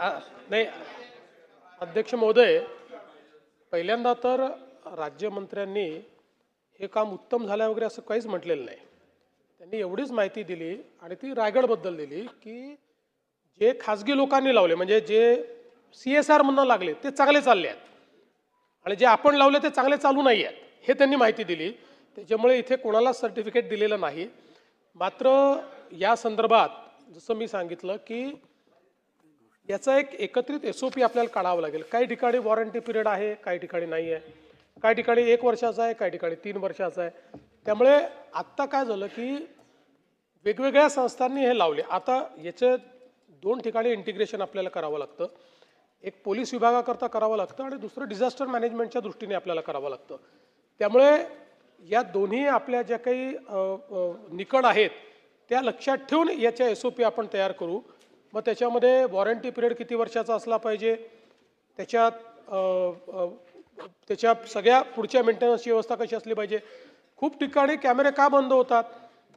नाही अध्यक्ष महोदय पहिल्यांदा तर राज्यमंत्र्यांनी हे काम उत्तम झालं वगैरे असं काहीच म्हटलेलं नाही. त्यांनी एवढीच माहिती दिली आणि ती रायगडबद्दल दिली की जे खाजगी लोकांनी लावले म्हणजे जे सी एस आर म्हणणं लागले ते चांगले चालले आहेत. आणि जे आपण लावले ते चांगले चालू नाही आहेत. हे त्यांनी माहिती दिली. त्याच्यामुळे इथे कोणाला सर्टिफिकेट दिलेलं नाही. मात्र या संदर्भात जसं मी सांगितलं की याचा एक एकत्रित एस ओ पी आपल्याला काढावं लागेल. काही ठिकाणी वॉरंटी पिरियड आहे काही ठिकाणी नाही आहे. काही ठिकाणी एक वर्षाचा आहे काही ठिकाणी तीन वर्षाचा आहे. त्यामुळे आत्ता काय झालं की वेगवेगळ्या संस्थांनी हे लावले. आता याचे दोन ठिकाणी इंटिग्रेशन आपल्याला करावं लागतं. एक पोलीस विभागाकरता करावं लागतं आणि दुसरं डिझास्टर मॅनेजमेंटच्या दृष्टीने आपल्याला करावं लागतं. त्यामुळे या दोन्ही आपल्या ज्या काही निकड आहेत त्या लक्षात ठेवून याच्या एस ओ पी आपण तयार करू. मग त्याच्यामध्ये वॉरंटी पिरियड किती वर्षाचा असला पाहिजे? त्याच्यात त्याच्या सगळ्या पुढच्या मेंटेनन्सची व्यवस्था कशी असली पाहिजे? खूप ठिकाणी कॅमेरे का बंद होतात?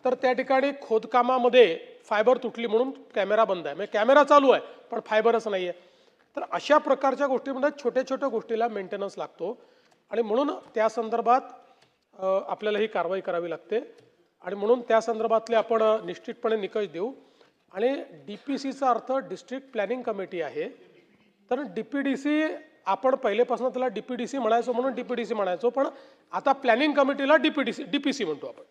तर त्या ठिकाणी खोदकामामध्ये फायबर तुटली म्हणून कॅमेरा बंद आहे. म्हणजे कॅमेरा चालू आहे पण फायबरच नाही आहे तर अशा प्रकारच्या गोष्टीमध्ये छोट्या छोट्या गोष्टीला मेंटेनन्स लागतो. आणि म्हणून त्या संदर्भात आपल्याला ही कारवाई करावी लागते. आणि म्हणून त्या संदर्भातले आपण निश्चितपणे निकष देऊ. आणि डी पी सीचा अर्थ डिस्ट्रिक्ट प्लॅनिंग कमिटी आहे. तर डी पी डी सी आपण पहिलेपासून त्याला डी पी डी सी म्हणायचो म्हणून डी पी डी सी म्हणायचो पण आता planning कमिटीला D P D C D P C म्हणतो आपण.